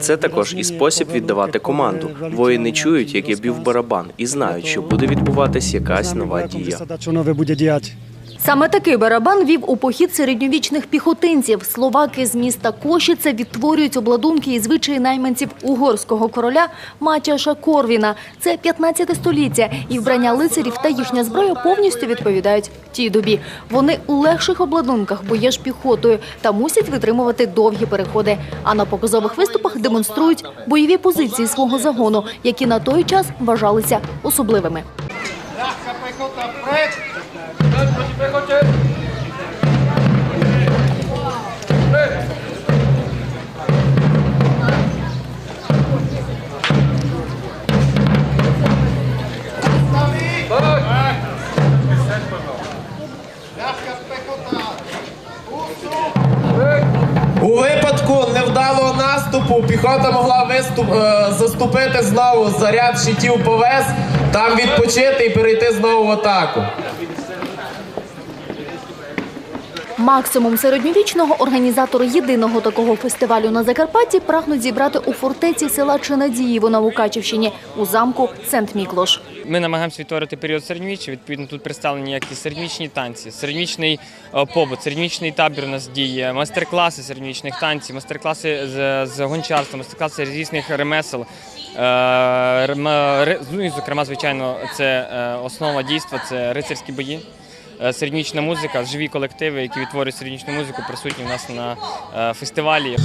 Це також і спосіб віддавати команду. Воїни чують, як я бів барабан, і знають, що буде відбуватись якась нова дія. Саме такий барабан вів у похід середньовічних піхотинців. Словаки з міста Кошіце відтворюють обладунки і звичаї найманців угорського короля Матяша Корвіна. Це 15 століття, і вбрання лицарів та їхня зброя повністю відповідають тій добі. Вони у легших обладунках, бо є ж піхотою, та мусять витримувати довгі переходи. А на показових виступах демонструють бойові позиції свого загону, які на той час вважалися особливими. У випадку невдалого наступу піхота могла виступ, е, заступити знову заряд щитів повес, там відпочити і перейти знову в атаку. Максимум середньовічного організатори єдиного такого фестивалю на Закарпатті прагнуть зібрати у фортеці села Чинадіїво на Мукачівщині у замку Сент-Міклош. Ми намагаємося відтворити період середньовіччя. Відповідно, тут представлені як і середньовічні танці, середньовічний е, побут, середньовічний табір у нас діє, майстер-класи середньовічних танців, майстер-класи з, з гончарства, майстер-класи різних ремесел. Е, Ну і, зокрема, звичайно, це е, основа дійства, це рицарські бої. Е, Середньовічна музика, живі колективи, які відтворюють середнічну музику, присутні в нас на е, фестивалі.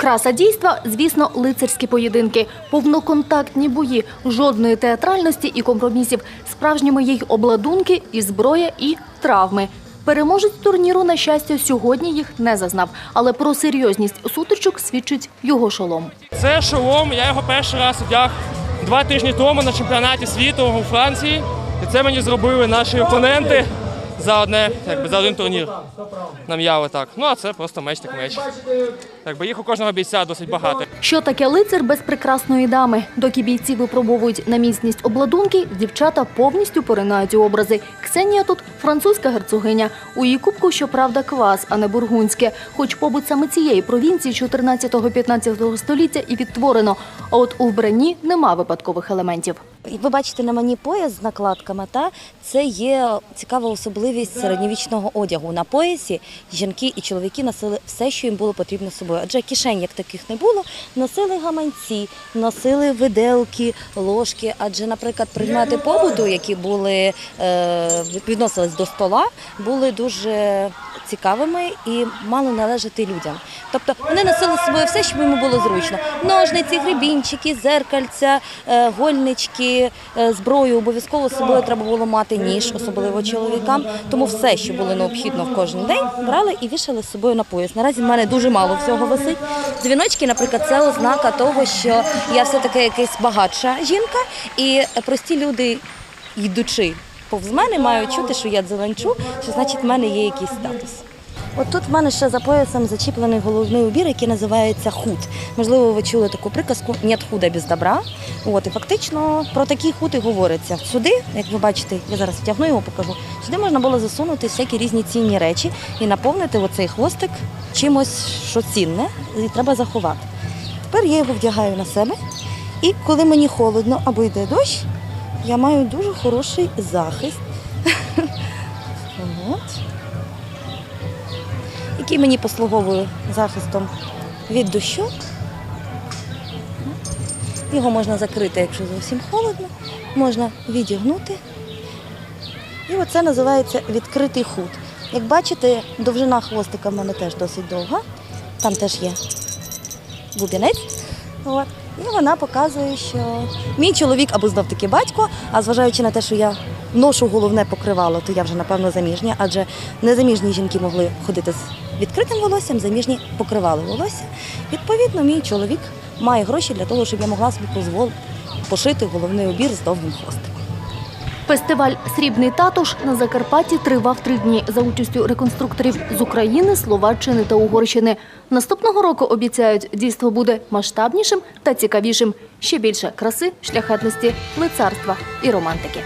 Окраса дійства, звісно, лицарські поєдинки, повноконтактні бої, жодної театральності і компромісів. Справжніми є й обладунки, і зброя, і травми. Переможець турніру, на щастя, сьогодні їх не зазнав. Але про серйозність сутичок свідчить його шолом. Це шолом, я його перший раз одяг два тижні тому на чемпіонаті світу у Франції. І це мені зробили наші опоненти за одне, якби за один турнір. Нам'яли так. Ну а це просто меч так меч. Якби їх у кожного бійця досить багато. Що таке лицар без прекрасної дами? Доки бійці випробовують на міцність обладунки, дівчата повністю поринають у образи. Ксенія тут французька герцогиня. У її кубку, щоправда, квас, а не бургундське. Хоч побут саме цієї провінції 14-15 століття і відтворено. А от у вбранні нема випадкових елементів. Ви бачите на мені пояс з накладками, та це є цікава особливість середньовічного одягу. На поясі жінки і чоловіки носили все, що їм було потрібно з собою. Адже кишень як таких не було, носили гаманці, носили виделки, ложки. Адже, наприклад, предмети побуту, які були е, відносились до стола, були дуже цікавими і мали належати людям. Тобто вони носили з собою все, щоб йому було зручно: ножниці, гребінчики, зеркальця, е, гольнички, е, зброю. Обов'язково з собою треба було мати ніж, особливо чоловікам. Тому все, що було необхідно в кожен день, брали і вішали з собою на пояс. Наразі в мене дуже мало всього висить. Дзвіночки, наприклад, це ознака того, що я все-таки якась багатша жінка, і прості люди, йдучи повз мене, мають чути, що я дзеленчу, що значить в мене є якийсь статус. От тут в мене ще за поясом зачіплений головний убір, який називається худ. Можливо, ви чули таку приказку «Нет худа без добра. От і фактично про такий худ говориться. Сюди, як ви бачите, я зараз втягну його, покажу. Сюди можна було засунути всякі різні цінні речі і наповнити оцей хвостик чимось, що цінне, і треба заховати. Тепер я його вдягаю на себе, і коли мені холодно або йде дощ, я маю дуже хороший захист. От який мені послуговує захистом від дощу. Його можна закрити, якщо зовсім холодно, можна відігнути І оце називається відкритий худ. Як бачите, довжина хвостика в мене теж досить довга. Там теж є бубінець. І вона показує, що мій чоловік або знов таки батько, а зважаючи на те, що я ношу головне покривало, то я вже напевно заміжня, адже незаміжні жінки могли ходити з відкритим волоссям, заміжні покривали волосся. Відповідно, мій чоловік має гроші для того, щоб я могла собі дозволити пошити головний убір з довгим хвостиком. Фестиваль Срібний татуш на Закарпатті тривав три дні за участю реконструкторів з України, Словаччини та Угорщини. Наступного року обіцяють, дійство буде масштабнішим та цікавішим. Ще більше краси, шляхетності, лицарства і романтики.